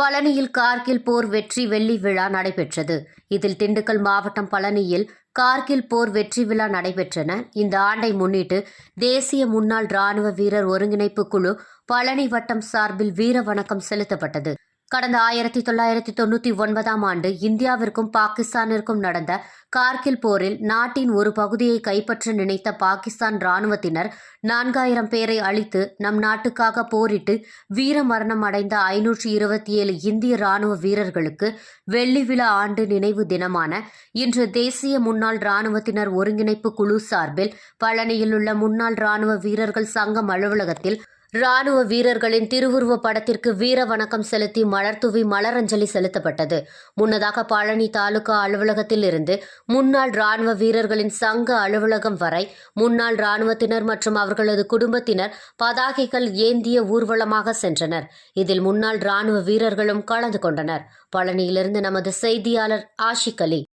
பழனியில் கார்கில் போர் வெற்றி வெள்ளி விழா நடைபெற்றது. இதில் திண்டுக்கல் மாவட்டம் பழனியில் கார்கில் போர் வெற்றி விழா நடைபெற்றன. இந்த ஆண்டை முன்னிட்டு தேசிய முன்னாள் ராணுவ வீரர் ஒருங்கிணைப்பு குழு பழனி வட்டம் சார்பில் வீர வணக்கம் செலுத்தப்பட்டது. கடந்த ஆயிரத்தி தொள்ளாயிரத்தி தொண்ணூற்றி ஒன்பதாம் ஆண்டு இந்தியாவிற்கும் பாகிஸ்தானிற்கும் நடந்த கார்கில் போரில் நாட்டின் ஒரு பகுதியை கைப்பற்ற நினைத்த பாகிஸ்தான் ராணுவத்தினர் நான்காயிரம் பேரை அழித்து நம் நாட்டுக்காக போரிட்டு வீர மரணம் அடைந்த ஐநூற்றி இருபத்தி ஏழு இந்திய ராணுவ வீரர்களுக்கு வெள்ளி விழா ஆண்டு நினைவு தினமான இன்று தேசிய முன்னாள் ராணுவத்தினர் ஒருங்கிணைப்பு குழு சார்பில் பழனியில் உள்ள முன்னாள் ராணுவ வீரர்கள் சங்கம் அலுவலகத்தில் ராணுவ வீரர்களின் திருவுருவ படத்திற்கு வீர வணக்கம் செலுத்தி மலர்தூவி மலரஞ்சலி செலுத்தப்பட்டது. முன்னதாக பழனி தாலுகா அலுவலகத்தில் இருந்து முன்னாள் ராணுவ வீரர்களின் சங்க அலுவலகம் வரை முன்னாள் ராணுவத்தினர் மற்றும் அவர்களது குடும்பத்தினர் பதாகைகள் ஏந்திய ஊர்வலமாக சென்றனர். இதில் முன்னாள் ராணுவ வீரர்களும் கலந்து கொண்டனர். பழனியிலிருந்து நமது செய்தியாளர் ஆஷிக் அலி.